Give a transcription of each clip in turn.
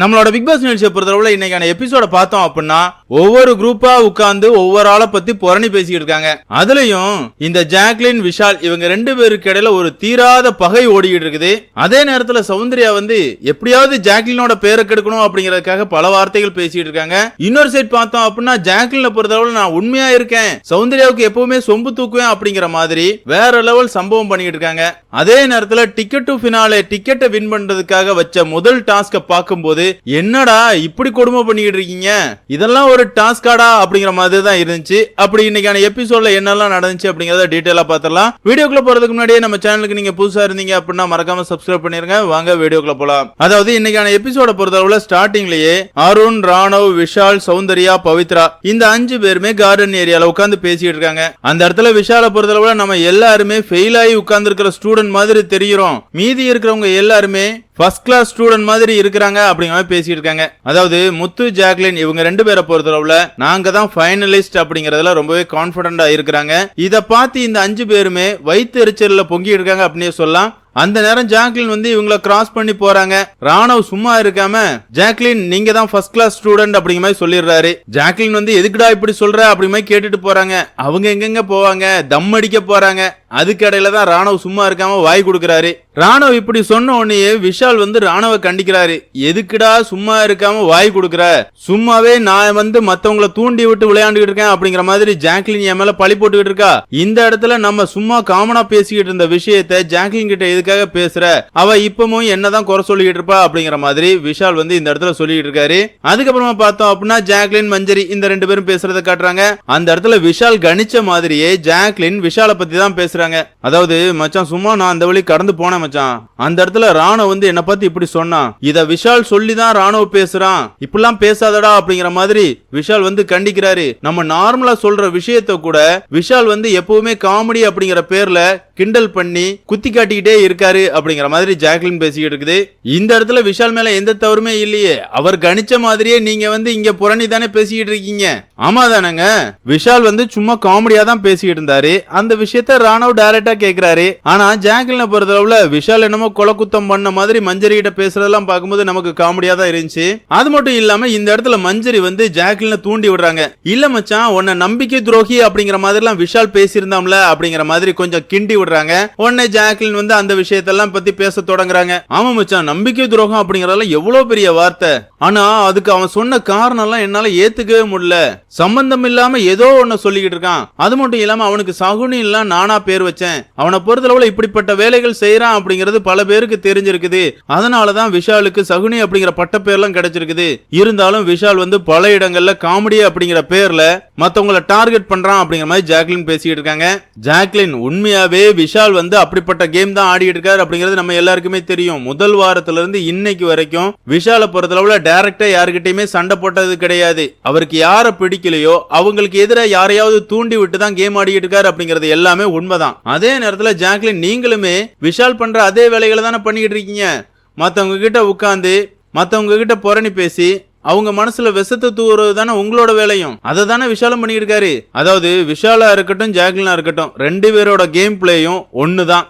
நம்மளோட big pass நிகழ்ச்சியை பொறுத்தளவுல இன்னைக்கான எபிசோட பார்த்தோம் அப்படின்னா ஒவ்வொரு குரூப்பா உட்கார்ந்து ஒவ்வொரு ஆளை பத்தி புரணி பேசிக்கிட்டு இருக்காங்க. அதுலயும் இந்த ஜாக்லின் விஷால் இவங்க ரெண்டு பேருக்கு இடையில ஒரு தீராத பகை ஓடிக்கிட்டு இருக்குது. அதே நேரத்துல சௌந்தர்யா வந்து எப்படியாவது ஜாக்லினோட பேரை கெடுக்கணும் அப்படிங்கறதுக்காக பல வார்த்தைகள் பேசிட்டு இருக்காங்க. இன்னொரு சைட் பார்த்தோம் அப்படின்னா ஜாக்லினை பொறுத்தளவுல நான் உண்மையா இருக்கேன். சௌந்தர்யாவுக்கு எப்பவுமே சொம்பு தூக்குவேன் அப்படிங்கிற மாதிரி வேற லெவல் சம்பவம் பண்ணிக்கிட்டு இருக்காங்க. அதே நேரத்துல டிக்கெட் டு ஃபினாலே டிக்கெட்டை வின் பண்றதுக்காக வச்ச முதல் டாஸ்க பார்க்கும்போது என்னடா இப்படி கொடுமை பண்ணிக்கிட்டு இருக்கீங்க? இதெல்லாம் ஒரு டாஸ்காடா அப்படிங்கிற மாதிரி தான் இருந்துச்சு. அப்படி இன்னைக்கான எபிசோட்ல என்னெல்லாம் நடந்துச்சு அப்படிங்கறத டீட்டெயிலா பார்த்துடலாம் வீடியோக்குள்ள போறதுக்கு முன்னாடியே நம்ம சேனலுக்கு நீங்க புதுசா இருந்தீங்க அப்படின்னா மறக்காம சப்ஸ்கிரைப் பண்ணிருங்க. வாங்க வீடியோக்குள்ள போலாம். அதாவது இன்னைக்கான எபிசோட பொறுத்தளவுல ஸ்டார்டிங்லயே அருண் ராணவ் விஷால் சௌந்தர்யா பவித்ரா இந்த அஞ்சு பேருமே கார்டன் ஏரியால உட்கார்ந்து பேசிட்டு இருக்காங்க. அந்த இடத்துல விஷால பொறுத்தளவுல நம்ம எல்லாருமே ஃபெயில் ஆகி உட்கார்ந்து இருக்கிற ஸ்டூடெண்ட் மாதிரி தெரிகிறோம் மீதி இருக்கிறவங்க எல்லாருமே ஃபர்ஸ்ட் கிளாஸ் ஸ்டூடெண்ட் மாதிரி இருக்கிறாங்க அப்படிங்கிற மாதிரி பேசிட்டு இருக்காங்க. அதாவது முத்து ஜாக்லின் இவங்க ரெண்டு பேரை பொறுத்தளவுல நாங்க தான் ஃபைனலிஸ்ட் அப்படிங்கறதுல ரொம்பவே கான்பிடண்டா இருக்கிறாங்க. இதை பார்த்து இந்த அஞ்சு பேருமே வயிற்று எரிச்சல்ல பொங்கி இருக்காங்க அப்படின்னு சொல்லலாம். அந்த நேரம் ஜாக்லின் வந்து இவங்கள கிராஸ் பண்ணி போறாங்க. ராணவ் சும்மா இருக்காம ஜாக்லின் நீங்க தான் ஃபர்ஸ்ட் கிளாஸ் ஸ்டூடெண்ட் அப்படிங்கிற மாதிரி சொல்லிடுறாரு. ஜாக்லின் வந்து எதுக்குடா இப்படி சொல்ற? அப்படிங்கிற மாதிரி கேட்டுட்டு போறாங்க. அவங்க எங்கெங்க போவாங்க? தம் அடிக்க போறாங்க. அதுக்கடையில தான் ராணவ் சும்மா இருக்காம வாய் கொடுக்குறாரு. ராணவ் இப்படி சொன்ன உடனே விஷால் வந்து ராணவ கண்டிக்கிறாரு. எதுக்குடா சும்மா இருக்காம வாய் கொடுக்குற? சும்மாவே நான் வந்து மத்தவங்கள தூண்டி விட்டு விளையாண்டுகிட்டு இருக்கேன் அப்படிங்கிற மாதிரி ஜாக்லின் என் மேல பழி போட்டுக்கிட்டு இருக்கா? இந்த இடத்துல நம்ம சும்மா காமனா பேசிக்கிட்டு இருந்த விஷயத்த ஜாக்லின் கிட்ட எதுக்காக பேசுற? அவ இப்பவும் என்னதான் குறை சொல்லிக்கிட்டு இருப்பா அப்படிங்கிற மாதிரி விஷால் வந்து இந்த இடத்துல சொல்லிட்டு இருக்காரு. அதுக்கப்புறமா பார்த்தோம் அப்படின்னா ஜாக்லின் மஞ்சரி இந்த ரெண்டு பேரும் பேசுறத காட்டுறாங்க. அந்த இடத்துல விஷால் கணிச்ச மாதிரியே ஜாக்லின் விஷால பத்தி தான் பேசுறாங்க. அதாவது மச்சான் சும்மா நான் அந்த வழி கடந்து போனேன் மச்சான். அந்த இடத்துல ராணுவ வந்து என்ன பத்தி இப்படி சொன்னான் இத விஷால் சொல்லி தான் ராணுவ பேசுறான். இப்படிலாம் பேசாதடா அப்படிங்கிற மாதிரி விஷால் வந்து கண்டிக்கிறாரு. நம்ம நார்மலா சொல்ற விஷயத்த கூட விஷால் வந்து எப்பவுமே காமெடி அப்படிங்கிற பேர்ல கிண்டல் பண்ணி குத்தி காட்டிக்கிட்டே இருக்காரு அப்படிங்கிற மாதிரி ஜாக்லின் பேசிக்கிட்டு இருக்குது. இந்த இடத்துல விஷால் மேல எந்த தவறுமே இல்லையே. அவர் கணிச்ச மாதிரியே நீங்க வந்து இங்க புரணி தானே பேசிக்கிட்டு இருக்கீங்க. ஆமா தானங்க. விஷால் வந்து சும்மா காமெடியா தான் பேசிக்கிட்டு இருந்தாரு. அந்த விஷயத்த ராணவ் டைரக்டா கேக்குறாரு. ஆனா ஜாக்லின பொறுத்தளவுல விஷால் என்னமோ கொலை குத்தம் பண்ண மாதிரி மஞ்சரி கிட்ட பேசுறதெல்லாம் பார்க்கும்போது நமக்கு காமெடியா தான் இருந்துச்சு. அது மட்டும் இல்லாம இந்த இடத்துல மஞ்சரி வந்து ஜாக்லினை தூண்டி விடுறாங்க. இல்ல மச்சான் உன்னை நம்பிக்கை துரோகி அப்படிங்கிற மாதிரிலாம் விஷால் பேசியிருந்தாம்ல அப்படிங்கிற மாதிரி கொஞ்சம் கிண்டி விடுறாங்க. உடனே ஜாக்லின் வந்து அந்த விஷயத்தெல்லாம் பத்தி பேச தொடங்குறாங்க. ஆமா மச்சான் நம்பிக்கை துரோகம் அப்படிங்கறதெல்லாம் எவ்வளவு பெரிய வார்த்தை. ஆனா அதுக்கு அவன் சொன்ன காரணம் எல்லாம் என்னால ஏத்துக்கவே முடியல. சம்பந்தம் இல்லாம ஏதோ ஒண்ணு சொல்லிக்கிட்டு இருக்கான். அது மட்டும் இல்லாம அவனுக்கு சகுனி எல்லாம் நானா பேர் வச்சேன். அவனை பொறுத்தளவுல இப்படிப்பட்ட வேலைகள் செய்யறான் அப்படிங்கிறது பல பேருக்கு தெரிஞ்சிருக்குது. அதனாலதான் விஷாலுக்கு சகுனி அப்படிங்கிற பட்ட பேர்லாம் கிடைச்சிருக்குது. இருந்தாலும் விஷால் வந்து பல இடங்கள்ல காமெடி அப்படிங்கிற பேர்ல மத்தவங்கள டார்கெட் பண்றான் அப்படிங்கிற மாதிரி ஜாக்லின் பேசிக்கிட்டு இருக்காங்க. ஜாக்லின் உண்மையாவே விஷால் வந்து அப்படிப்பட்ட கேம் தான் ஆடிட்டு இருக்காரு அப்படிங்கிறது நம்ம எல்லாருக்குமே தெரியும். முதல் வாரத்துல இருந்து இன்னைக்கு வரைக்கும் விஷால பொறுத்தளவுல டைரக்டா யாருக்கிட்டயுமே சண்டை போட்டது கிடையாது. அவருக்கு யார பிடிக்கலையோ அவங்களுக்கு எதிராக யாரையாவது தூண்டி விட்டு தான் கேம் ஆடிட்டு இருக்காரு அப்படிங்கிறது எல்லாமே உண்மைதான். அதே நேரத்துல ஜாக்லின் நீங்களுமே விஷால் பண்ற அதே வேலைகளை தானே பண்ணிக்கிட்டு இருக்கீங்க? மத்தவங்க கிட்ட உட்காந்து மத்தவங்க கிட்ட புரணி பேசி அவங்க மனசுல விஷத்தை தூவுறது தானே உங்களோட வேலையும். அதை தானே விஷாலம் பண்ணிட்டு இருக்காரு அதாவது விஷாலா இருக்கட்டும் ஜாக்லினா இருக்கட்டும் ரெண்டு பேரோட கேம் பிளேயும் ஒன்னு தான்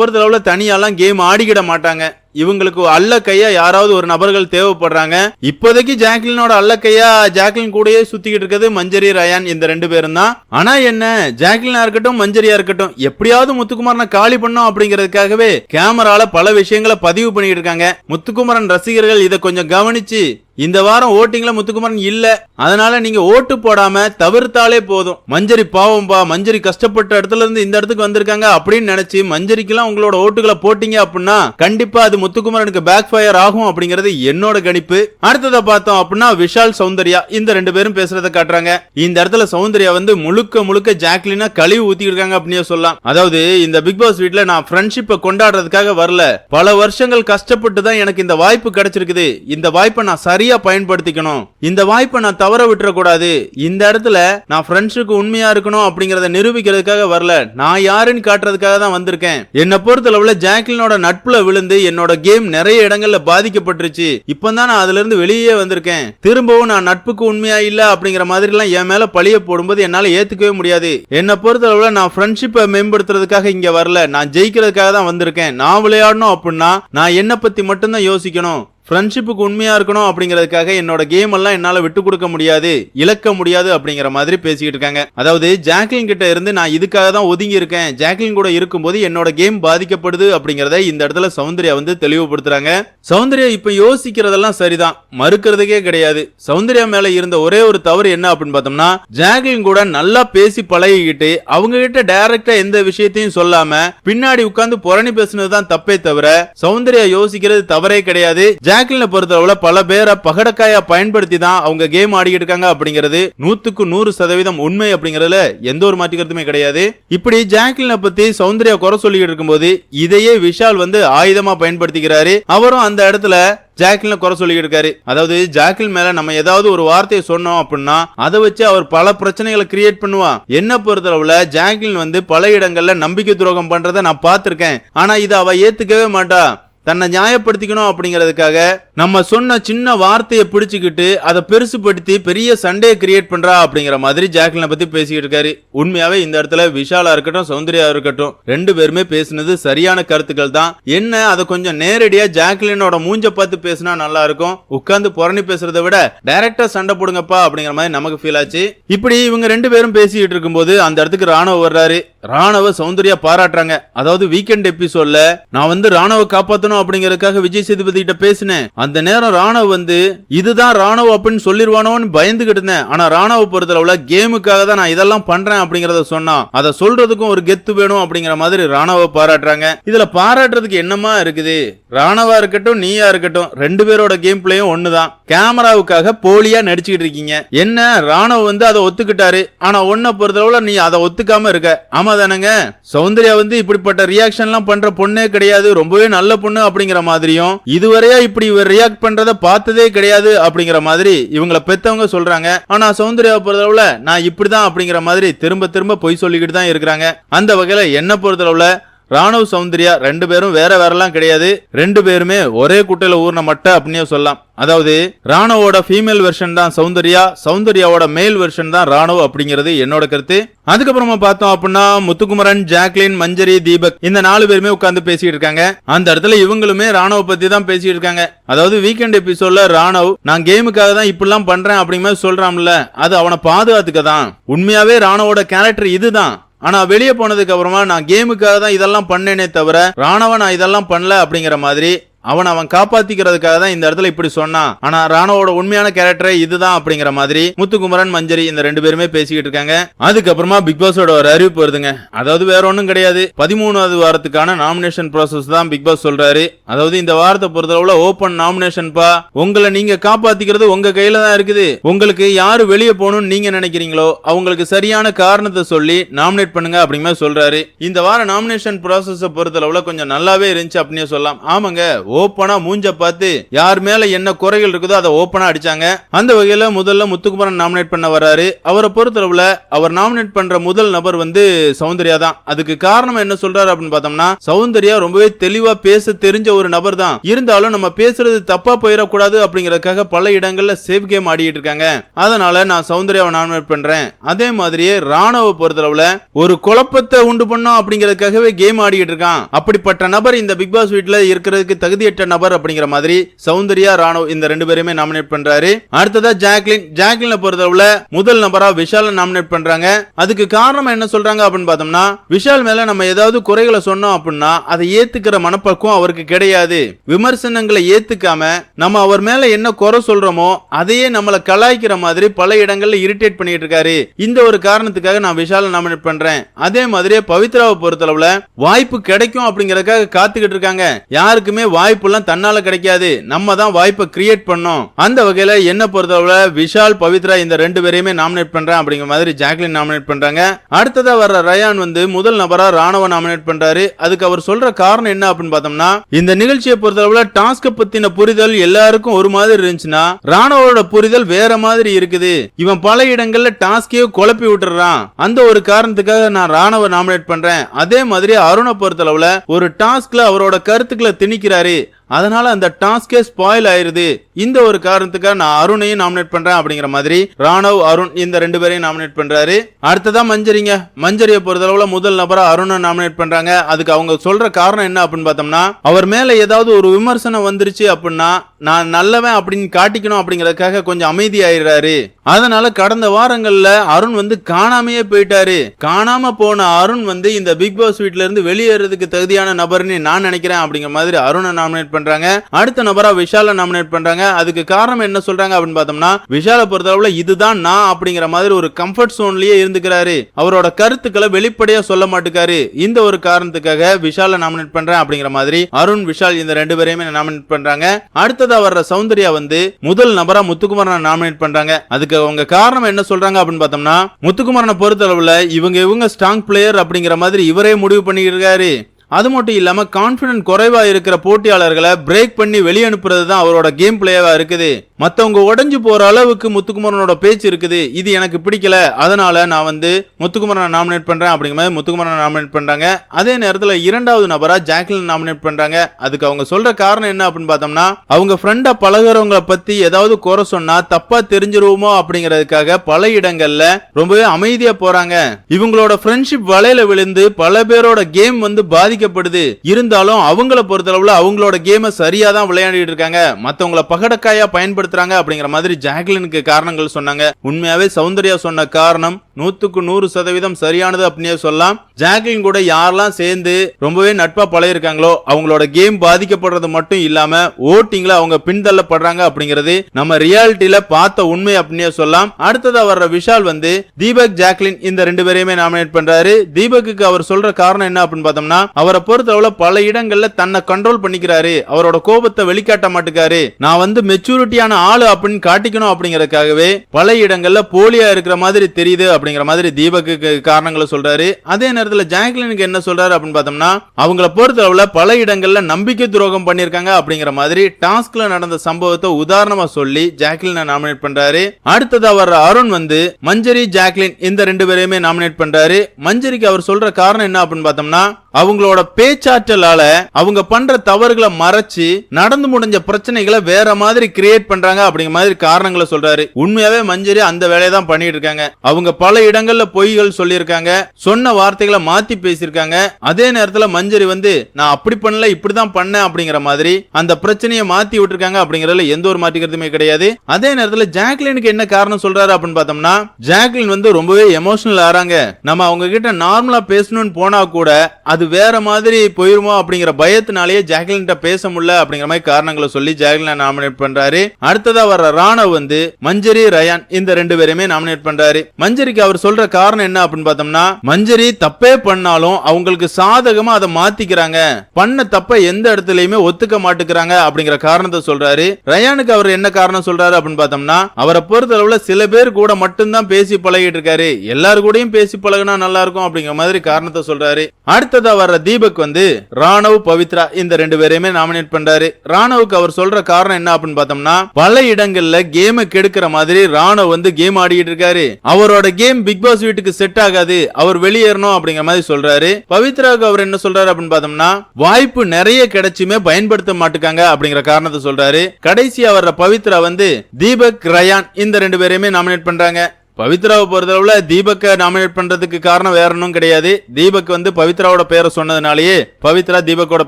பொறுத்த அளவுல தனியாலாம் கேம் ஆடிக்கிட மாட்டாங்க. இவங்களுக்கு அல்லக்கையா யாராவது ஒரு நபர்கள் தேவைப்படுறாங்க. இப்போதைக்கு ஜாக்லினோட அல்லக்கையா ஜாக்லின் கூடயே சுத்திக்கிட்டு இருக்கிறது மஞ்சரி ரயான் இந்த ரெண்டு பேரும் தான். ஆனா என்ன ஜாக்லினா இருக்கட்டும் மஞ்சரியா இருக்கட்டும் எப்படியாவது முத்துக்குமாரனை காலி பண்ணோம் அப்படிங்கிறதுக்காகவே கேமரால பல விஷயங்களை பதிவு பண்ணிட்டு இருக்காங்க. முத்துக்குமரன் ரசிகர்கள் இதை கொஞ்சம் கவனிச்சு இந்த வாரம் ஓட்டிங்ல முத்துக்குமரன் இல்ல அதனால நீங்க ஓட்டு போடாம தவிர்த்தாலே போதும். மஞ்சரி பாவம்பா மஞ்சரி கஷ்டப்பட்ட இடத்துல இருந்து இந்த இடத்துக்கு வந்திருக்காங்க அப்படின்னு நினைச்சு மஞ்சரிக்கெல்லாம் உங்களோட ஓட்டுகளை போட்டீங்க அப்படின்னா கண்டிப்பா அது முத்துக்குமரனுக்கு பேக் ஃபயர் ஆகும் அப்படிங்கறது என்னோட கணிப்பு. அடுத்ததை பார்த்தோம் அப்படின்னா விஷால் சௌந்தர்யா இந்த ரெண்டு பேரும் பேசுறத காட்டுறாங்க. இந்த இடத்துல சௌந்தர்யா வந்து முழுக்க முழுக்க ஜாக்லினா கழிவு ஊத்தி இருக்காங்க அப்படின்னு சொல்லலாம். அதாவது இந்த பிக் பாஸ் வீட்ல நான் ஃப்ரெண்ட்ஷிப்பை கொண்டாடுறதுக்காக வரல. பல வருஷங்கள் கஷ்டப்பட்டு தான் எனக்கு இந்த வாய்ப்பு கிடைச்சிருக்குது. இந்த வாய்ப்பை நான் சரியா சரியா பயன்படுத்திக்கணும். இந்த வாய்ப்பை நான் தவற விட்டுறக்கூடாது. இந்த இடத்துல நான் ஃப்ரெண்ட்ஸுக்கு உண்மையா இருக்கணும் அப்படிங்கறத நிரூபிக்கிறதுக்காக வரல. நான் யாருன்னு காட்டுறதுக்காக தான் வந்திருக்கேன். என்னை பொறுத்தளவுல ஜாக்லினோட நட்புல விழுந்து என்னோட கேம் நிறைய இடங்கள்ல பாதிக்கப்பட்டுருச்சு. இப்பதான் நான் அதுல இருந்து வெளியே வந்திருக்கேன். திரும்பவும் நான் நட்புக்கு உண்மையா இல்ல அப்படிங்கிற மாதிரி எல்லாம் என் மேல பழிய போடும்போது என்னால ஏத்துக்கவே முடியாது. என்னை பொறுத்தளவுல நான் ஃப்ரெண்ட்ஷிப்பை மேம்படுத்துறதுக்காக இங்க வரல. நான் ஜெயிக்கிறதுக்காக தான் வந்திருக்கேன். நான் விளையாடணும் அப்படின்னா நான் என்ன பத்தி மட்டும்தான் யோசிக்கணும். ஃப்ரெண்ட்ஷிப்புக்கு உண்மையாக இருக்கணும் அப்படிங்கிறதுக்காக என்னோட கேம் எல்லாம் என்னால் விட்டு கொடுக்க முடியாது இழக்க முடியாது அப்படிங்கிற மாதிரி பேசிக்கிட்டு இருக்காங்க. அதாவது ஜாக்லின் கிட்ட இருந்து நான் இதுக்காக தான் ஒதுங்கி இருக்கேன். ஜாக்லின் கூட இருக்கும்போது என்னோட கேம் பாதிக்கப்படுது அப்படிங்கிறத இந்த இடத்துல சௌந்தர்யா வந்து தெளிவுபடுத்துறாங்க. சௌந்தர்யா இப்ப யோசிக்கிறதெல்லாம் சரிதான். மறுக்கிறதுக்கே கிடையாது. சௌந்தர்யா மேல இருந்த ஒரே ஒரு தவறு என்ன அப்படின்னு பார்த்தோம்னா ஜாக்லின் கூட நல்லா பேசி பழகிக்கிட்டு அவங்க கிட்ட டைரக்டா எந்த விஷயத்தையும் சொல்லாம பின்னாடி உட்காந்து புரணி பேசுனது தான் தப்பே தவிர சௌந்தர்யா யோசிக்கிறது தவறே கிடையாது. ஜாக்லினை பொறுத்தளவுல பல பேரை பகடக்காயா பயன்படுத்தி தான் அவங்க கேம் ஆடிக்கிட்டு இருக்காங்க அப்படிங்கிறது நூத்துக்கு நூறு சதவீதம் உண்மை அப்படிங்கறதுல எந்த ஒரு மாற்றிக்கிறதுமே கிடையாது. இப்படி ஜாக்லினை பத்தி சௌந்தர்யா குறை சொல்லிக்கிட்டு இருக்கும்போது இதையே விஷால் வந்து ஆயுதமா பயன்படுத்திக்கிறாரு. அவரும் அந்த இடத்துல ஜாக்கிள்னு குறை சொல்லிக்கிட்டு இருக்காரு. அதாவது ஜாக்கிள் மேல நம்ம ஏதாவது ஒரு வார்த்தையை சொன்னோம் அப்படின்னா அதை வச்சு அவர் பல பிரச்சனைகளை கிரியேட் பண்ணுவான். என்ன பொறுத்தளவுல ஜாக்கிள் வந்து பல இடங்கள்ல நம்பிக்கை துரோகம் பண்றதை நான் பார்த்திருக்கேன். ஆனா இதை அவ ஏத்துக்கவே மாட்டா. தன்னை நியாயப்படுத்திக்கணும் அப்படிங்கிறதுக்காக நம்ம சொன்ன சின்ன வார்த்தையை பிடிச்சுக்கிட்டு அதை பெருசுப்படுத்தி பெரிய சண்டையை கிரியேட் பண்றா அப்படிங்கிற மாதிரி ஜாக்லினை பத்தி பேசிக்கிட்டு இருக்காரு. உண்மையாவே இந்த இடத்துல விஷாலா இருக்கட்டும் சௌந்தர்யா இருக்கட்டும் ரெண்டு பேருமே பேசினது சரியான கருத்துக்கள் தான். என்ன அதை கொஞ்சம் நேரடியா ஜாக்லினோட மூஞ்ச பார்த்து பேசினா நல்லா இருக்கும். உட்கார்ந்து புரணி பேசுறதை விட டைரக்டா சண்டை போடுங்கப்பா அப்படிங்கிற மாதிரி நமக்கு ஃபீல் ஆச்சு. இப்படி இவங்க ரெண்டு பேரும் பேசிக்கிட்டு இருக்கும்போது அந்த இடத்துக்கு ராணுவ வர்றாரு. ராணுவ சௌந்தர்யா பாராட்டுறாங்க. அதாவது வீக்கெண்ட் எபிசோட்ல நான் வந்து ராணுவ காப்பாத்தணும் அப்படிங்கறதுக்காக விஜய் சேதுபதி கிட்ட பேசினேன். அந்த நேரம் ராணுவ வந்து இதுதான் ராணுவ அப்படின்னு சொல்லிருவானோன்னு பயந்துகிட்டு இருந்தேன். ஆனா ராணுவ பொறுத்தளவுல கேமுக்காக தான் நான் இதெல்லாம் பண்றேன் அப்படிங்கறத சொன்னான் அதை சொல்றதுக்கும் ஒரு கெத்து வேணும் அப்படிங்கிற மாதிரி ராணுவ பாராட்டுறாங்க. இதுல பாராட்டுறதுக்கு என்னமா இருக்குது? ராணுவா இருக்கட்டும் நீயா இருக்கட்டும் ரெண்டு பேரோட கேம் பிளேயும் ஒண்ணுதான். கேமராவுக்காக போலியா நடிச்சுக்கிட்டு இருக்கீங்க. என்ன? ராணுவ வந்து அதை ஒத்துக்கிட்டாரு. ஆனா ஒன்ன பொறுத்தளவுல நீ அதை ஒத்துக்காம இருக்க. ஆமா தானேங்க சௌந்தர்யா வந்து இப்படிப்பட்ட ரியாக்ஷன் எல்லாம் பண்ற பொண்ணே கிடையாது. ரொம்பவே நல்ல பொண்ணு அப்படிங்கிற மாதிரியும் இதுவரையா இப்படி இவர் ரியாக்ட் பண்றத பார்த்ததே கிடையாது அப்படிங்கிற மாதிரி இவங்கள பெத்தவங்க சொல்றாங்க. ஆனா சௌந்தர்யா பொறுத்தளவுல நான் இப்படிதான் அப்படிங்கிற மாதிரி திரும்ப திரும்ப பொய் சொல்லிக்கிட்டு தான் இருக்கிறாங்க. அந்த வகையில என்ன பொறுத்தளவுல ராணுவ சௌந்தர்யா ரெண்டு பேரும் வேற வேறலாம் கிடையாது. ரெண்டு பேருமே ஒரே குட்டையில ஊர்ன மட்டை அப்படின்னே சொல்லலாம். அதாவது ராணுவோட ஃபீமேல் வெர்ஷன் தான் சௌந்தர்யா சௌந்தர்யாவோட மேல் வெர்ஷன் தான் ராணுவ அப்படிங்கிறது என்னோட கருத்து. அதுக்கப்புறமா பார்த்தோம் அப்படின்னா முத்துக்குமரன் ஜாக்லின் மஞ்சரி தீபக் இந்த நாலு பேருமே உட்கார்ந்து பேசிட்டு இருக்காங்க. அந்த இடத்துல இவங்களுமே ராணுவ பத்தி தான் பேசிட்டு இருக்காங்க. அதாவது வீக்கெண்ட் எபிசோட்ல ராணுவ் நான் கேமுக்காக தான் இப்படிலாம் பண்றேன் அப்படிங்கிற மாதிரி சொல்றான்ல. அது அவனை பாதுகாத்துக்க தான் உண்மையாவே ராணுவோட கேரக்டர் இதுதான். ஆனா வெளியே போனதுக்கு அப்புறமா நான் கேமுக்காக தான் இதெல்லாம் பண்ணேனே தவிர ராணவ நான் இதெல்லாம் பண்ணல அப்படிங்கிற மாதிரி அவன் அவன் காப்பாத்திக்கிறதுக்காக தான் இந்த இடத்துல இப்படி சொன்னான். ஆனா ராணுவோட உண்மையான கேரக்டரே இதுதான் அப்படிங்கிற மாதிரி முத்துக்குமரன் மஞ்சரி இந்த ரெண்டு பேருமே பேசிக்கிட்டு இருக்காங்க. அதுக்கப்புறமா பிக் பாஸோட ஒரு அறிவிப்பு வருதுங்க. அதாவது வேற ஒன்றும் கிடையாது. பதிமூணாவது வாரத்துக்கான நாமினேஷன் ப்ராசஸ் தான் பிக் பாஸ் சொல்றாரு. அதாவது இந்த வாரத்தை பொறுத்தளவுல ஓபன் நாமினேஷன் பா. உங்களை நீங்க காப்பாத்திக்கிறது உங்க கையில தான் இருக்குது. உங்களுக்கு யாரு வெளியே போகணும்னு நீங்க நினைக்கிறீங்களோ அவங்களுக்கு சரியான காரணத்தை சொல்லி நாமினேட் பண்ணுங்க அப்படிங்கிற சொல்றாரு. இந்த வார நாமினேஷன் ப்ராசஸ் பொறுத்தளவுல கொஞ்சம் நல்லாவே இருந்துச்சு அப்படின்னு சொல்லலாம். ஆமாங்க ஓப்பனா மூஞ்ச பார்த்து யார் மேல என்ன குறைகள் இருக்குதோ அதை ஓப்பனா அடிச்சாங்க. அந்த வகையில முதல்ல முத்துக்குமரன் நாமினேட் பண்ண வராரு. அவரை பொறுத்தளவுல அவர் நாமினேட் பண்ற முதல் நபர் வந்து சௌந்தர்யா தான். அதுக்கு காரணம் என்ன சொல்றாரு அப்படின்னு பார்த்தோம்னா சௌந்தர்யா ரொம்பவே தெளிவா பேச தெரிஞ்ச ஒரு நபர் தான். இருந்தாலும் நம்ம பேசுறது தப்பா போயிடக்கூடாது அப்படிங்கறதுக்காக பல இடங்கள்ல சேஃப் கேம் ஆடிட்டு இருக்காங்க. அதனால நான் சௌந்தர்யாவை நாமினேட் பண்றேன். அதே மாதிரியே ராணுவ பொறுத்தளவுல ஒரு குழப்பத்தை உண்டு பண்ணோம் அப்படிங்கறதுக்காகவே கேம் ஆடிட்டு இருக்கான். அப்படிப்பட்ட நபர் இந்த பிக் பாஸ் வீட்ல இருக்கிறதுக்கு தகுதி தகுதியற்ற நபர் அப்படிங்கிற மாதிரி சௌந்தர்யா ராணுவ இந்த ரெண்டு பேருமே நாமினேட் பண்றாரு. அடுத்ததா ஜாக்லின். ஜாக்லின் பொறுத்தளவுல முதல் நபரா விஷால நாமினேட் பண்றாங்க. அதுக்கு காரணம் என்ன சொல்றாங்க அப்படின்னு பார்த்தோம்னா விஷால் மேல நம்ம ஏதாவது குறைகளை சொன்னோம் அப்படின்னா அதை ஏத்துக்கிற மனப்பக்குவம் அவருக்கு கிடையாது. விமர்சனங்களை ஏத்துக்காம நம்ம அவர் மேல என்ன குறை சொல்றோமோ அதையே நம்மள கலாய்க்கிற மாதிரி பல இடங்கள்ல இரிட்டேட் பண்ணிட்டு இருக்காரு. இந்த ஒரு காரணத்துக்காக நான் விஷால நாமினேட் பண்றேன். அதே மாதிரியே பவித்ராவை பொறுத்தளவுல வாய்ப்பு கிடைக்கும் அப்படிங்கறதுக்காக காத்துக்கிட்டு இருக்காங்க. யாருக்குமே வாய்ப்பு வாய்ப்புலாம் தன்னால கிடைக்காது. நம்ம தான் வாய்ப்பை கிரியேட் பண்ணோம். அந்த வகையில என்ன பொறுத்தளவுல விஷால் பவித்ரா இந்த ரெண்டு பேரையுமே நாமினேட் பண்றேன் அப்படிங்கிற மாதிரி ஜாக்லின் நாமினேட் பண்றாங்க. அடுத்ததா வர்ற ரயான் வந்து முதல் நபரா ராணுவ நாமினேட் பண்றாரு. அதுக்கு அவர் சொல்ற காரணம் என்ன அப்படின்னு பார்த்தோம்னா இந்த நிகழ்ச்சியை பொறுத்தளவுல டாஸ்க பத்தின புரிதல் எல்லாருக்கும் ஒரு மாதிரி இருந்துச்சுன்னா ராணுவோட புரிதல் வேற மாதிரி இருக்குது. இவன் பல இடங்கள்ல டாஸ்கையே குழப்பி விட்டுறான். அந்த ஒரு காரணத்துக்காக நான் ராணுவ நாமினேட் பண்றேன். அதே மாதிரி அருணை பொறுத்தளவுல ஒரு டாஸ்க்ல அவரோட கருத்துக்களை திணிக்கிறாரு. it அதனால அந்த டாஸ்கே ஸ்பாயில் ஆயிருது. இந்த ஒரு காரணத்துக்காக நான் அருணையும் நாமினேட் பண்றேன் அப்படிங்கிற மாதிரி ராணவ் அருண் இந்த ரெண்டு பேரையும் நாமினேட் பண்றாரு. அடுத்ததா மஞ்சரிங்க. மஞ்சரியை பொறுத்தளவுல முதல் நபரா அருணை நாமினேட் பண்றாங்க. அதுக்கு அவங்க சொல்ற காரணம் என்ன அப்படின்னு பார்த்தோம்னா அவர் மேல ஏதாவது ஒரு விமர்சனம் வந்துருச்சு அப்படின்னா நான் நல்லவன் அப்படின்னு காட்டிக்கணும் அப்படிங்கறதுக்காக கொஞ்சம் அமைதியாயிடுறாரு. அதனால கடந்த வாரங்கள்ல அருண் வந்து காணாமையே போயிட்டாரு. காணாம போன அருண் வந்து இந்த பிக் பாஸ் வீட்ல இருந்து வெளியேறதுக்கு தகுதியான நபர்னு நான் நினைக்கிறேன் அப்படிங்கிற மாதிரி அருணை நாமினேட் நாமினேட் பண்றாங்க. அடுத்த நபரா விஷால நாமினேட் பண்றாங்க. அதுக்கு காரணம் என்ன சொல்றாங்க அப்படின்னு பார்த்தோம்னா விஷால பொறுத்தளவுல இதுதான் நான் அப்படிங்கிற மாதிரி ஒரு கம்ஃபர்ட் சோன்லயே இருந்துக்கிறாரு. அவரோட கருத்துக்களை வெளிப்படையா சொல்ல மாட்டுக்காரு. இந்த ஒரு காரணத்துக்காக விஷால நாமினேட் பண்றேன் அப்படிங்கிற மாதிரி அருண் விஷால் இந்த ரெண்டு பேரையுமே நாமினேட் பண்றாங்க. அடுத்ததா வர்ற சௌந்தர்யா வந்து முதல் நபரா முத்துக்குமாரனை நாமினேட் பண்றாங்க. அதுக்கு அவங்க காரணம் என்ன சொல்றாங்க அப்படின்னு பார்த்தோம்னா முத்துக்குமரனை பொறுத்தளவுல இவங்க இவங்க ஸ்ட்ராங் பிளேயர் அப்படிங்கிற மாதிரி இவரே முடிவு பண்ணியிருக்காரு அது மட்டும் இல்லாமல் கான்ஃபிடென்ட் குறைவாக இருக்கிற போட்டியாளர்களை பிரேக் பண்ணி வெளியே அனுப்புறது தான் அவரோட கேம் பிளேவா இருக்குது. மற்றவங்க உடஞ்சு போகிற அளவுக்கு முத்துக்குமரனோட பேச்சு இருக்குது. இது எனக்கு பிடிக்கல. அதனால நான் வந்து முத்துக்குமரனை நாமினேட் பண்ணுறேன் அப்படிங்கிற மாதிரி முத்துக்குமரனை நாமினேட் பண்ணுறாங்க அதே நேரத்தில் இரண்டாவது நபராக ஜாக்லின் நாமினேட் பண்ணுறாங்க அதுக்கு அவங்க சொல்கிற காரணம் என்ன அப்படின்னு பார்த்தோம்னா அவங்க ஃப்ரெண்டாக பழகுறவங்கள பற்றி ஏதாவது குறை சொன்னால் தப்பாக தெரிஞ்சிருவோமோ அப்படிங்கிறதுக்காக பல இடங்களில் ரொம்பவே அமைதியாக போகிறாங்க இவங்களோட ஃப்ரெண்ட்ஷிப் வலையில் விழுந்து பல பேரோட கேம் வந்து பாதிக்கப்படுது. இருந்தாலும் அவங்கள பொறுத்தளவுல அவங்களோட கேமை சரியா தான் விளையாடிட்டு இருக்காங்க. மத்தவங்களை பகடக்காயா பயன்படுத்துறாங்க அப்படிங்கிற மாதிரி ஜாக்லினுக்கு காரணங்கள் சொன்னாங்க. உண்மையாவே சௌந்தர்யா சொன்ன காரணம் நூத்துக்கு நூறு சதவீதம் சரியானது அப்படின்னே சொல்லலாம். ஜாக்லின் கூட யாரெல்லாம் சேர்ந்து ரொம்பவே நட்பா பழையிருக்காங்களோ அவங்களோட கேம் பாதிக்கப்படுறது மட்டும் இல்லாம ஓட்டிங்ல அவங்க பின்தள்ளப்படுறாங்க அப்படிங்கிறது நம்ம ரியாலிட்டியில பார்த்த உண்மை அப்படின்னே சொல்லலாம். அடுத்ததா வர்ற விஷால் வந்து தீபக் ஜாக்லின் இந்த ரெண்டு பேரையுமே நாமினேட் பண்றாரு. தீபக்கு அவர் சொல்ற காரணம் என்ன அப்படின்னு பார்த்தோம்னா அவரை பொறுத்தளவுல பல இடங்கள்ல தன்னை கண்ட்ரோல் பண்ணிக்கிறாரு. அவரோட கோபத்தை வெளிக்காட்ட மாட்டுக்காரு. நான் வந்து மெச்சூரிட்டியான ஆளு அப்படின்னு காட்டிக்கணும் அப்படிங்கறதுக்காகவே பல இடங்கள்ல போலியா இருக்கிற மாதிரி தெரியுது அப்படிங்கிற மாதிரி தீபக்கு காரணங்களை சொல்றாரு. அதே நேரத்துல ஜாக்லினுக்கு என்ன சொல்றாரு அப்படின்னு பார்த்தோம்னா அவங்கள பொறுத்தளவுல பல இடங்கள்ல நம்பிக்கை துரோகம் பண்ணிருக்காங்க அப்படிங்கிற மாதிரி டாஸ்க்ல நடந்த சம்பவத்தை உதாரணமா சொல்லி ஜாக்லினை நாமினேட் பண்றாரு. அடுத்ததா வர்ற அருண் வந்து மஞ்சரி ஜாக்லின் இந்த ரெண்டு பேரையுமே நாமினேட் பண்றாரு. மஞ்சரிக்கு அவர் சொல்ற காரணம் என்ன அப்படின்னு பார்த்தோம்னா அவங்களோட பேச்சாற்றலால அவங்க பண்ற தவறுகளை மறைச்சு நடந்து முடிஞ்ச பிரச்சனைகளை வேற மாதிரி கிரியேட் பண்றாங்க அப்படிங்கிற மாதிரி காரணங்களை சொல்றாரு. உண்மையாவே மஞ்சரி அந்த வேலையை தான் பண்ணிட்டு இருக்காங்க. அவங்க பல இடங்கள்ல பொய்கள் சொல்லியிருக்காங்க. சொன்ன வார்த்தைகளை மாத்தி பேசியிருக்காங்க. அதே நேரத்துல மஞ்சரி வந்து நான் அப்படி பண்ணல இப்படிதான் பண்ணேன் அப்படிங்கிற மாதிரி அந்த பிரச்சனையை மாத்தி விட்டுருக்காங்க அப்படிங்கறதுல எந்த ஒரு மாற்றிக்கிறதுமே கிடையாது. அதே நேரத்துல ஜாக்லினுக்கு என்ன காரணம் சொல்றாரு அப்படின்னு பார்த்தோம்னா ஜாக்லின் வந்து ரொம்பவே எமோஷனல் ஆறாங்க. நம்ம அவங்க கிட்ட நார்மலா பேசணும்னு போனா கூட அது வேற மாதிரி போயிருமோ அப்படிங்கிற பயத்தினாலேயே ஜாக்லின்ட்ட பேச முடியல அப்படிங்கிற மாதிரி காரணங்களை சொல்லி ஜாக்லின் நாமினேட் பண்றாரு. அடுத்ததா வர்ற ராணவ் வந்து மஞ்சரி ரயான் இந்த ரெண்டு பேருமே நாமினேட் பண்றாரு. மஞ்சரிக்கு அவர் சொல்ற காரணம் என்ன அப்படின்னு பார்த்தோம்னா மஞ்சரி தப்பே பண்ணாலும் அவங்களுக்கு சாதகமா அதை மாத்திக்கிறாங்க. பண்ண தப்ப எந்த இடத்துலயுமே ஒத்துக்க மாட்டுக்கிறாங்க அப்படிங்கிற காரணத்தை சொல்றாரு. ரயானுக்கு அவர் என்ன காரணம் சொல்றாரு அப்படின்னு பார்த்தோம்னா அவரை பொறுத்தளவுல சில பேர் கூட மட்டும்தான் பேசி பழகிட்டு இருக்காரு. எல்லாரு கூடயும் பேசி பழகினா நல்லா இருக்கும் அப்படிங்கிற மாதிரி காரணத்தை சொல்றாரு. அடுத்ததா வர்ற தீபக் வந்து ராணவ் பவித்ரா இந்த ரெண்டு பேரையுமே நாமினேட் பண்றாரு. ராணவுக்கு அவர் சொல்ற காரணம் என்ன அப்படின்னு பார்த்தோம்னா பல இடங்கள்ல கேமை கெடுக்கிற மாதிரி ராணவ் வந்து கேம் ஆடிக்கிட்டு இருக்காரு. அவரோட கேம் பிக் பாஸ் வீட்டுக்கு செட் ஆகாது. அவர் வெளியேறணும் அப்படிங்கிற மாதிரி சொல்றாரு. பவித்ராவுக்கு அவர் என்ன சொல்றாரு அப்படின்னு பார்த்தோம்னா வாய்ப்பு நிறைய கிடைச்சுமே பயன்படுத்த மாட்டுக்காங்க அப்படிங்கிற காரணத்தை சொல்றாரு. கடைசியா வர்ற பவித்ரா வந்து தீபக் ரயான் இந்த ரெண்டு பேரையுமே நாமினேட் பண்றாங்க. பவித்ராவை பொறுத்தளவில் தீபக்கை நாமினேட் பண்றதுக்கு காரணம் வேற ஒன்றும் கிடையாது. தீபக் வந்து பவித்ராவோட பேரை சொன்னதுனாலேயே பவித்ரா தீபக்கோட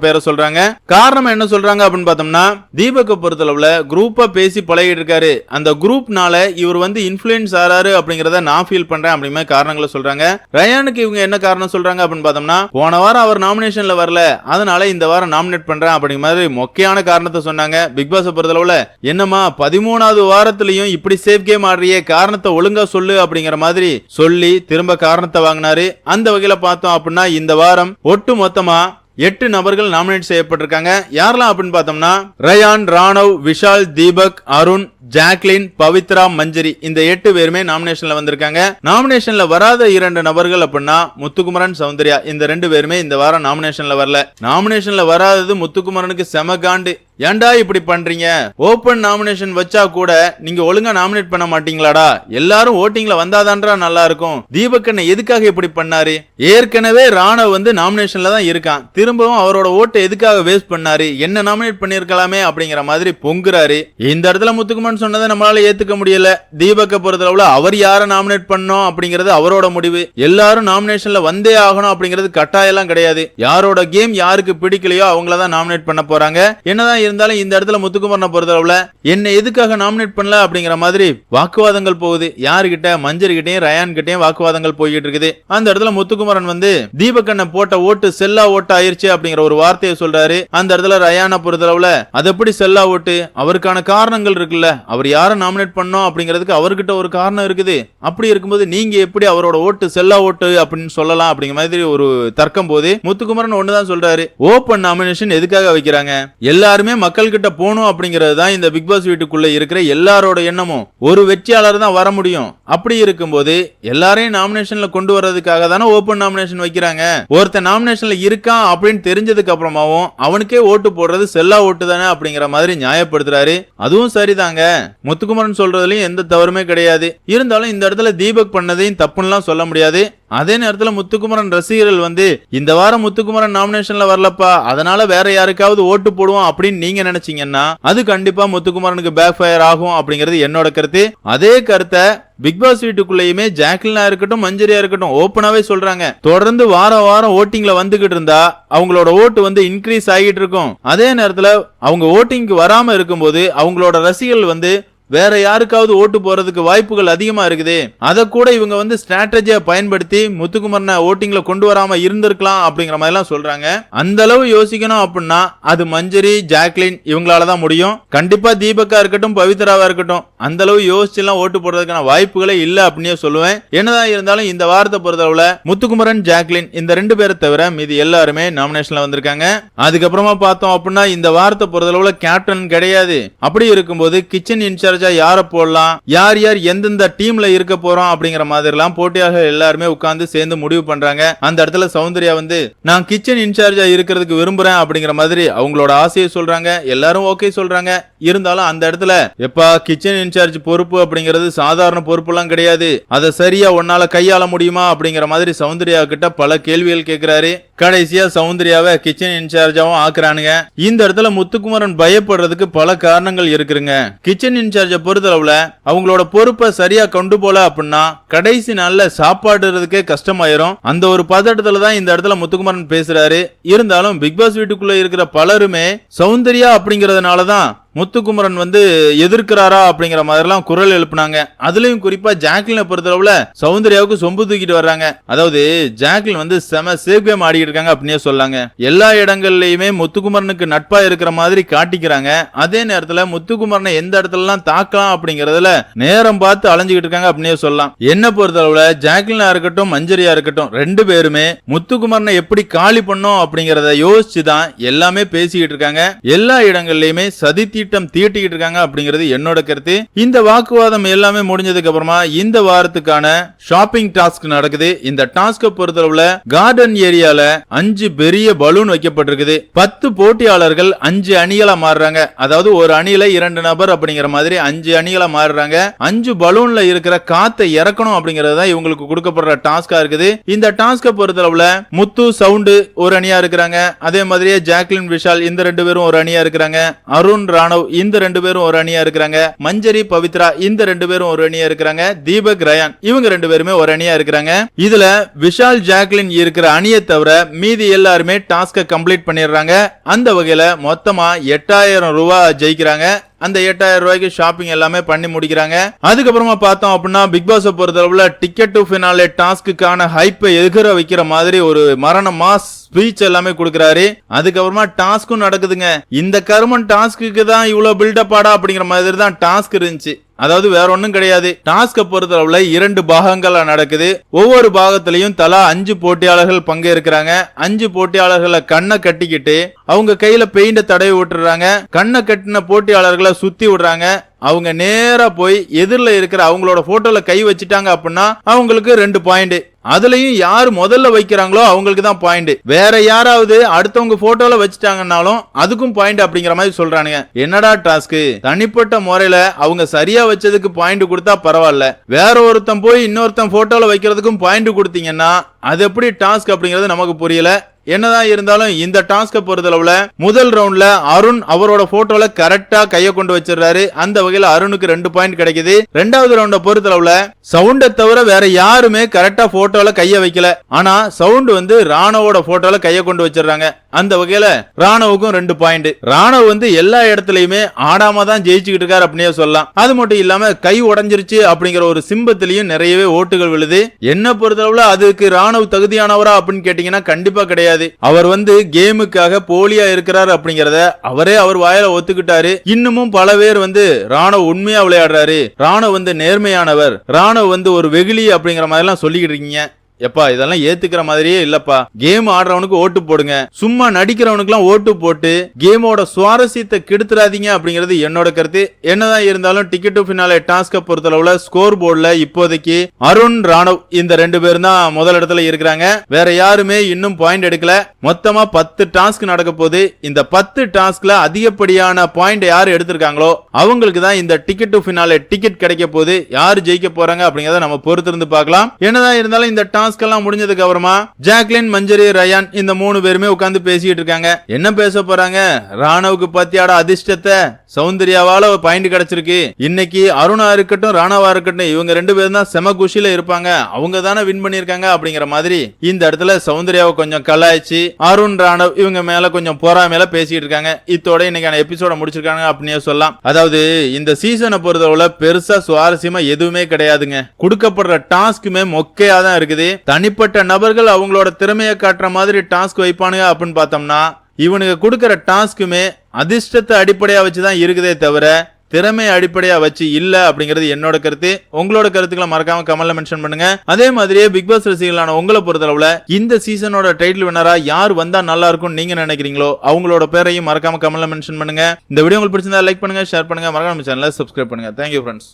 பேரை சொல்றாங்க. காரணம் என்ன சொல்றாங்க அப்படின்னு பார்த்தோம்னா தீபக்கை பொறுத்தளவில் குரூப்பா பேசி பழகிட்டு இருக்காரு. அந்த குரூப்னால இவர் வந்து இன்ஃபுளுன்ஸ் ஆறாரு அப்படிங்கறத நான் ஃபீல் பண்றேன் அப்படிங்கிற காரணங்களை சொல்றாங்க. ரயானுக்கு இவங்க என்ன காரணம் சொல்றாங்க அப்படின்னு பார்த்தோம்னா போன வாரம் அவர் நாமினேஷன்ல வரல. அதனால இந்த வாரம் நாமினேட் பண்றேன் அப்படிங்கிற மாதிரி முக்கியமான காரணத்தை சொன்னாங்க. பிக் பாஸ் பொறுத்தளவில் என்னமா பதிமூணாவது வாரத்திலையும் இப்படி சேஃப் கேம் ஆடுறிய. காரணத்தை ஒழுங்கா சொல்லு அப்படிங்கிற மாதிரி சொல்லி திரும்ப காரணத்தை வாங்கினாரு. அந்த வகையில பார்த்தோம் அப்படின்னா இந்த வாரம் ஒட்டு மொத்தமா எட்டு நபர்கள் நாமினேட் செய்யப்பட்டிருக்காங்க. யாரெல்லாம் அப்படின்னு பார்த்தோம்னா ரயான் ராணவ் விஷால் தீபக் அருண் ஜாக்லின் பவித்ரா மஞ்சரி இந்த எட்டு பேருமே நாமினேஷன்ல வந்திருக்காங்க. நாமினேஷன்ல வராத இரண்டு நபர்கள் அப்படின்னா முத்துக்குமரன் சௌந்தர்யா இந்த ரெண்டு பேருமே இந்த வாரம் நாமினேஷன்ல வரல. நாமினேஷன்ல வராதது முத்துக்குமரனுக்கு செம காண்டு. ஏன்டா இப்படி பண்றீங்க? ஓபன் நாமினேஷன் வச்சா கூட நீங்க ஒழுங்கா நாமினேட் பண்ண மாட்டீங்களாடா? எல்லாரும் ஓட்டிங்ல வந்தாதான்றா நல்லா இருக்கும் தீபக்கண்ணை எதுக்காக இப்படி பண்ணாரு? ஏற்கனவே ராணவ் வந்து நாமினேஷன்ல தான் இருக்கான். திரும்பவும் அவரோட ஓட்டை எதுக்காக வேஸ்ட் பண்ணாரு? என்ன நாமினேட் பண்ணிருக்கலாமே அப்படிங்கிற மாதிரி பொங்குறாரு. இந்த இடத்துல முத்துக்குமன் சொன்னதை நம்மளால ஏத்துக்க முடியல. தீபக்கை பொறுத்தளவுல அவர் யாரை நாமினேட் பண்ணோம் அப்படிங்கிறது அவரோட முடிவு. எல்லாரும் நாமினேஷன்ல வந்தே ஆகணும் அப்படிங்கிறது கட்டாயம் கிடையாது. யாரோட கேம் யாருக்கு பிடிக்கலையோ அவங்கள தான் நாமினேட் பண்ண போறாங்க. என்னதான் இருந்தாலும் இந்த இடத்துல முத்துக்குமரனை பொறுத்தளவுல என்ன எதுக்காக நாமினேட் பண்ணல அப்படிங்கிற மாதிரி வாக்குவாதங்கள் போகுது. யாருகிட்ட? மஞ்சர்கிட்டயும் ரயான் கிட்டயும் வாக்குவாதங்கள் போய்கிட்டு இருக்குது. அந்த இடத்துல முத்துக்குமரன் வந்து தீபக்கண்ணை போட்ட ஓட்டு செல்லா ஓட்டு ஆயிருச்சு அப்படிங்கிற ஒரு வார்த்தையை சொல்றாரு. அந்த இடத்துல ரயானை பொறுத்தளவுல அது எப்படி செல்லா ஓட்டு? அவருக்கான காரணங்கள் இருக்குல்ல. அவர் யாரை நாமினேட் பண்ணோம் அப்படிங்கிறதுக்கு அவர்கிட்ட ஒரு காரணம் இருக்குது. அப்படி இருக்கும்போது நீங்க எப்படி அவரோட ஓட்டு செல்லா ஓட்டு அப்படின்னு சொல்லலாம் அப்படிங்கிற மாதிரி ஒரு தர்க்கம் போது முத்துக்குமரன் ஒண்ணுதான் சொல்றாரு. ஓபன் நாமினேஷன் எதுக்காக வைக்கிறாங்க? எல்லாருமே மக்கள் மக்கள்கிட்ட போகணும் அப்படிங்கிறது தான் இந்த பிக் பாஸ் வீட்டுக்குள்ள இருக்கிற எல்லாரோட எண்ணமும். ஒரு வெற்றியாளர் தான் வர முடியும். அப்படி இருக்கும்போது எல்லாரையும் நாமினேஷன்ல கொண்டு வர்றதுக்காக தானே ஓப்பன் நாமினேஷன் வைக்கிறாங்க. ஒருத்தன் நாமினேஷன்ல இருக்கான் அப்படின்னு தெரிஞ்சதுக்கு அப்புறமாவும் அவனுக்கே ஓட்டு போடுறது செல்லா ஓட்டு தானே அப்படிங்கிற மாதிரி நியாயப்படுத்துறாரு. அதுவும் சரிதாங்க. முத்துக்குமரன் சொல்றதுலயும் எந்த தவறுமே கிடையாது. இருந்தாலும் இந்த இடத்துல தீபக் பண்ணதையும் தப்புன்னு சொல்ல முடியாது. அதே நேரத்தில் முத்துக்குமரன் ரசிகர்கள் வந்து இந்த வாரம் முத்துக்குமரன் நாமினேஷன்ல வரலப்பா அதனால வேற யாருக்காவது ஓட்டு போடுவோம் அப்படின்னு நீங்க நினைச்சீங்கன்னா அது கண்டிப்பா முத்துக்குமரனுக்கு பேக் ஃபயர் ஆகும் அப்படிங்கிறது என்னோட கருத்து. அதே கருத்தை பிக் பாஸ் வீட்டுக்குள்ளேயுமே ஜாக்லினா இருக்கட்டும் மஞ்சரியா இருக்கட்டும் ஓப்பனாவே சொல்றாங்க. தொடர்ந்து வாரம் வாரம் ஓட்டிங்ல வந்துகிட்டு இருந்தா அவங்களோட ஓட்டு வந்து இன்க்ரீஸ் ஆகிட்டு இருக்கும். அதே நேரத்துல அவங்க ஓட்டிங்க்கு வராம இருக்கும்போது அவங்களோட ரசிகர்கள் வந்து வேற யாருக்காவது ஓட்டு போறதுக்கு வாய்ப்புகள் அதிகமா இருக்குது. அதை கூட இவங்க வந்து ஸ்ட்ராட்டஜியா பயன்படுத்தி முத்துக்குமரனை ஓட்டிங்ல கொண்டு வராம இருந்திருக்கலாம் அப்படிங்கிற மாதிரி எல்லாம் சொல்றாங்க. அந்த அளவு யோசிக்கணும் அப்படின்னா அது மஞ்சரி ஜாக்லின் இவங்களால தான் முடியும். கண்டிப்பா தீபக்கா இருக்கட்டும் பவித்ராவா இருக்கட்டும் அந்த அளவு யோசிச்சு எல்லாம் ஓட்டு போடுறதுக்கான வாய்ப்புகளே இல்ல அப்படின்னே சொல்லுவேன். என்னதான் இருந்தாலும் இந்த வாரத்தை பொறுத்தளவுல முத்துக்குமரன் ஜாக்லின் இந்த ரெண்டு பேரை தவிர மீதி எல்லாருமே நாமினேஷன்ல வந்திருக்காங்க. அதுக்கப்புறமா பார்த்தோம் அப்படின்னா இந்த வாரத்தை பொறுத்தளவுல கேப்டன் கிடையாது. அப்படி இருக்கும்போது கிச்சன் இன்சார்ஜ் இன்சார்ஜா யார போடலாம்? யார் யார் எந்தெந்த டீம்ல இருக்க போறோம் அப்படிங்கிற மாதிரி எல்லாம் போட்டியாளர்கள் எல்லாருமே உட்கார்ந்து சேர்ந்து முடிவு பண்றாங்க. அந்த இடத்துல சௌந்தர்யா வந்து நான் கிச்சன் இன்சார்ஜா இருக்கிறதுக்கு விரும்புறேன் அப்படிங்கிற மாதிரி அவங்களோட ஆசையை சொல்றாங்க. எல்லாரும் ஓகே சொல்றாங்க. இருந்தாலும் அந்த இடத்துல எப்பா கிச்சன் இன்சார்ஜ் பொறுப்பு அப்படிங்கிறது சாதாரண பொறுப்பு எல்லாம் கிடையாது. அதை சரியா உன்னால கையாள முடியுமா? அப்படிங்கிற மாதிரி சௌந்தர்யா கிட்ட பல கேள்விகள் கேட்கிறாரு கடைசியா சௌந்தர்யாவை கிச்சன் இன்சார்ஜாவும் ஆக்குறானுங்க. இந்த இடத்துல முத்துக்குமரன் பயப்படுறதுக்கு பல காரணங்கள் இருக்குங்க கிச்சன் இன்சார்ஜ் பொறுத்தளவுல அவங்களோட பொறுப்பை சரியா கொண்டு போல அப்படின்னா கடைசி நாள்ல சாப்பாடுறதுக்கே கஷ்டமாயிரும். அந்த ஒரு பதட்டத்துல தான் இந்த இடத்துல முத்துக்குமரன் பேசுறாரு. இருந்தாலும் பிக் பாஸ் வீட்டுக்குள்ள இருக்கிற பலருமே சௌந்தர்யா அப்படிங்கறதுனால தான் முத்துக்குமரன் வந்து எதிர்க்கிறாரா அப்படிங்கிற மாதிரிலாம் குரல் எழுப்புனாங்க. அதுலயும் குறிப்பா ஜாக்லினை பொறுத்தளவுல சௌந்தர்யாவுக்கு சொம்பு தூக்கிட்டு வர்றாங்க. அதாவது ஜாக்லின் வந்து செம சேஃப் கேம் இருக்காங்க அப்படின்னே சொல்லாங்க. எல்லா இடங்கள்லயுமே முத்துக்குமரனுக்கு நட்பா இருக்கிற மாதிரி காட்டிக்கிறாங்க. அதே நேரத்துல முத்துக்குமரனை எந்த இடத்துலலாம் தாக்கலாம் அப்படிங்கறதுல நேரம் பார்த்து அலைஞ்சுக்கிட்டு இருக்காங்க அப்படின்னே சொல்லலாம். என்ன பொறுத்தளவுல ஜாக்லினா இருக்கட்டும் மஞ்சரியா இருக்கட்டும் ரெண்டு பேருமே முத்துக்குமரனை எப்படி காலி பண்ணோம் அப்படிங்கறத யோசிச்சு தான் எல்லாமே பேசிக்கிட்டு இருக்காங்க. எல்லா இடங்கள்லயுமே சதித்தி திட்டம் தீட்டிக்கிட்டு இருக்காங்க அப்படிங்கிறது என்னோட கருத்து. இந்த வாக்குவாதம் எல்லாமே முடிஞ்சதுக்கு அப்புறமா இந்த வாரத்துக்கான ஷாப்பிங் டாஸ்க் நடக்குது. இந்த டாஸ்க பொறுத்தளவுல கார்டன் ஏரியால அஞ்சு பெரிய பலூன் வைக்கப்பட்டிருக்குது. பத்து போட்டியாளர்கள் அஞ்சு அணிகளா மாறுறாங்க. அதாவது ஒரு அணியில இரண்டு நபர் அப்படிங்கிற மாதிரி அஞ்சு அணிகளா மாறுறாங்க. அஞ்சு பலூன்ல இருக்கிற காத்தை இறக்கணும் அப்படிங்கறது தான் இவங்களுக்கு கொடுக்கப்படுற டாஸ்கா இருக்குது. இந்த டாஸ்க பொறுத்தளவுல முத்து சவுண்டு ஒரு அணியா இருக்கிறாங்க. அதே மாதிரியே ஜாக்லின் விஷால் இந்த ரெண்டு பேரும் ஒரு அணியா இருக்கிறாங்க. அருண் ராணவ் இந்த ரெண்டு பேரும் ஒரு அணியா இருக்கிறாங்க. மஞ்சரி பவித்ரா இந்த ரெண்டு பேரும் ஒரு அணியா இருக்கிறாங்க. தீபக் ரயான் இவங்க ரெண்டு பேருமே ஒரு அணியா இருக்கிறாங்க. இதுல விஷால் ஜாக்லின் இருக்கிற அணியை தவிர மீதி எல்லாருமே டாஸ்க கம்ப்ளீட் பண்ணிடுறாங்க. அந்த வகையில மொத்தமா எட்டாயிரம் ரூபாய் ஜெயிக்கிறாங்க. அந்த எட்டாயிரம் ரூபாய்க்கு ஷாப்பிங் எல்லாமே பண்ணி முடிக்கிறாங்க. அதுக்கப்புறமா பார்த்தோம் அப்படின்னா பிக் பாஸை பொறுத்தளவுல டிக்கெட் டு ஃபினாலே டாஸ்க்குக்கான ஹைப்பை எதிர வைக்கிற மாதிரி ஒரு மரண மாஸ் ஸ்பீச் எல்லாமே கொடுக்குறாரு. அதுக்கப்புறமா டாஸ்க்கும் நடக்குதுங்க. இந்த கருமன் டாஸ்க்கு தான் இவ்வளோ பில்டப் ஆடா அப்படிங்கிற மாதிரி தான் டாஸ்க் இருந்துச்சு. அதாவது வேற ஒண்ணும் கிடையாது. டாஸ்க பொறுத்தளவுல இரண்டு பாகங்களா நடக்குது. ஒவ்வொரு பாகத்திலையும் தலா அஞ்சு போட்டியாளர்கள் பங்கேற்கிறாங்க. அஞ்சு போட்டியாளர்களை கண்ணை கட்டிக்கிட்டு அவங்க கையில பெயிண்ட தடவி விட்டுறாங்க. கண்ணை கட்டின போட்டியாளர்களை சுத்தி விடுறாங்க. அவங்க நேரா போய் எதிரில் இருக்கிற அவங்களோட போட்டோல கை வச்சுட்டாங்க அப்படின்னா அவங்களுக்கு ரெண்டு பாயிண்ட் அதுலயும் யார் முதல்ல வைக்கிறாங்களோ அவங்களுக்கு தான் பாயிண்ட் வேற யாராவது அடுத்தவங்க போட்டோல வச்சுட்டாங்கன்னாலும் அதுக்கும் பாயிண்ட் அப்படிங்கிற மாதிரி சொல்றானுங்க. என்னடா டாஸ்க்? தனிப்பட்ட முறையில அவங்க சரியா வச்சதுக்கு பாயிண்ட் கொடுத்தா பரவாயில்ல. வேற ஒருத்தன் போய் இன்னொருத்தன் போட்டோல வைக்கிறதுக்கும் பாயிண்ட் கொடுத்தீங்கன்னா அது எப்படி டாஸ்க் அப்படிங்கிறது நமக்கு புரியல. என்னதான் இருந்தாலும் இந்த டாஸ்க பொறுத்தளவுல முதல் ரவுண்ட்ல அருண் அவரோட போட்டோல கரெக்டா கைய கொண்டு வச்சிடுறாரு. அந்த வகையில அருணுக்கு ரெண்டு பாயிண்ட் கிடைக்குது. ரெண்டாவது ரவுண்ட பொறுத்தளவுல சவுண்ட தவிர வேற யாருமே கரெக்டா போட்டோல கைய வைக்கல. ஆனா சவுண்ட் வந்து ராணுவோட போட்டோல கைய கொண்டு வச்சிடறாங்க. அந்த வகையில ராணுவுக்கும் ரெண்டு பாயிண்ட் ராணுவ வந்து எல்லா இடத்துலயுமே ஆடாம தான் ஜெயிச்சுக்கிட்டு இருக்காரு அப்படின்னே சொல்லலாம். அது மட்டும் இல்லாம கை உடஞ்சிருச்சு அப்படிங்கிற ஒரு சிம்பத்திலையும் நிறையவே ஓட்டுகள் விழுது. என்ன பொறுத்தளவுல அதுக்கு ராணுவ தகுதியானவரா அப்படின்னு கேட்டீங்கன்னா கண்டிப்பா கிடையாது. அவர் வந்து கேமுக்காக போலியா இருக்கிறாரு அப்படிங்கறத அவரே அவர் வாயில ஒத்துக்கிட்டாரு. இன்னமும் பல பேர் வந்து ராணுவ உண்மையா விளையாடுறாரு. ராணுவ வந்து நேர்மையானவர். ராணுவ வந்து ஒரு வெகுளி அப்படிங்கிற மாதிரி எல்லாம் சொல்லிக்கிட்டு இருக்கீங்க. எப்பா இதெல்லாம் ஏத்துக்கிற மாதிரியே இல்லப்பா. கேம் ஆடுறவனுக்கு ஓட்டு போடுங்க. சும்மா நடிக்கிறவனுக்குலாம் ஓட்டு போட்டு கேமோட சுவாரஸ்யத்தை கெடுத்துறாதீங்க அப்படிங்கிறது என்னோட கருத்து. என்னதான் இருந்தாலும் டிக்கெட் டு ஃபினாலே டாஸ்க பொறுத்தளவுல ஸ்கோர் போர்டுல இப்போதைக்கு அருண் ராணவ் இந்த ரெண்டு பேரும் தான் முதல் இடத்துல இருக்கிறாங்க. வேற யாருமே இன்னும் பாயிண்ட் எடுக்கல. மொத்தமா பத்து டாஸ்க் நடக்க போது இந்த பத்து டாஸ்க்ல அதிகப்படியான பாயிண்ட் யார் எடுத்திருக்காங்களோ அவங்களுக்கு தான் இந்த டிக்கெட் டு ஃபினாலே டிக்கெட் கிடைக்க போது யார் ஜெயிக்க போறாங்க அப்படிங்கறத நம்ம பொறுத்திருந்து பார்க்கலாம். என்னதான் இருந்தாலும் இந்த டாஸ்க் எல்லாம் முடிஞ்சதுக்கு அப்புறமா ஜாக்லின் மஞ்சரி ரயான் இந்த மூணு பேருமே உட்காந்து பேசிட்டு இருக்காங்க. என்ன பேச போறாங்க? ராணவுக்கு பத்தியாட அதிர்ஷ்டத்தை? சௌந்தர்யாவால ஒரு பாயிண்ட் கிடைச்சிருக்கு. இன்னைக்கு அருணா இருக்கட்டும் ராணவா இருக்கட்டும் இவங்க ரெண்டு பேரும் தான் செம குஷியில இருப்பாங்க. அவங்க தானே வின் பண்ணிருக்காங்க அப்படிங்கிற மாதிரி இந்த இடத்துல சௌந்தர்யாவை கொஞ்சம் கலாய்ச்சி அருண் ராணவ் இவங்க மேல கொஞ்சம் பொறாமையில பேசிட்டு இருக்காங்க. இத்தோட இன்னைக்கான எபிசோட முடிச்சிருக்காங்க அப்படின்னே சொல்லலாம். அதாவது இந்த சீசனை பொறுத்தவரை பெருசா சுவாரஸ்யமா எதுவுமே கிடையாதுங்க. கொடுக்கப்படுற டாஸ்க்குமே மொக்கையா தான் இருக்குது. தனிப்பட்ட நபர்கள் அவங்களோட திறமையை காட்டுற மாதிரி டாஸ்க் வைப்பானுங்க அப்படின்னு பார்த்தோம்னா இவனுக்கு கொடுக்கற டாஸ்க்குமே அதிர்ஷ்டத்தை அடிப்படையா வச்சு தான் இருக்குதே தவிர திறமை அடிப்படையா வச்சு இல்ல அப்படிங்கிறது என்னோட கருத்து. உங்களோட கருத்துக்களை மறக்காம கமெண்ட்ல மென்ஷன் பண்ணுங்க. அதே மாதிரியே பிக் பாஸ் ரசிகர்களான உங்களை பொறுத்தளவுல இந்த சீசனோட டைட்டில் வினரா யார் வந்தா நல்லா இருக்கும் நீங்க நினைக்கிறீங்களோ அவங்களோட பேரையும் மறக்காம கமெண்ட்ல மென்ஷன் பண்ணுங்க. இந்த வீடியோ உங்களுக்கு பிடிச்சிருந்தா லைக் பண்ணுங்க ஷேர் பண்ணுங்க. மறக்காம சேனலை சப்ஸ்கிரைப் பண்ணுங்க. Thank you friends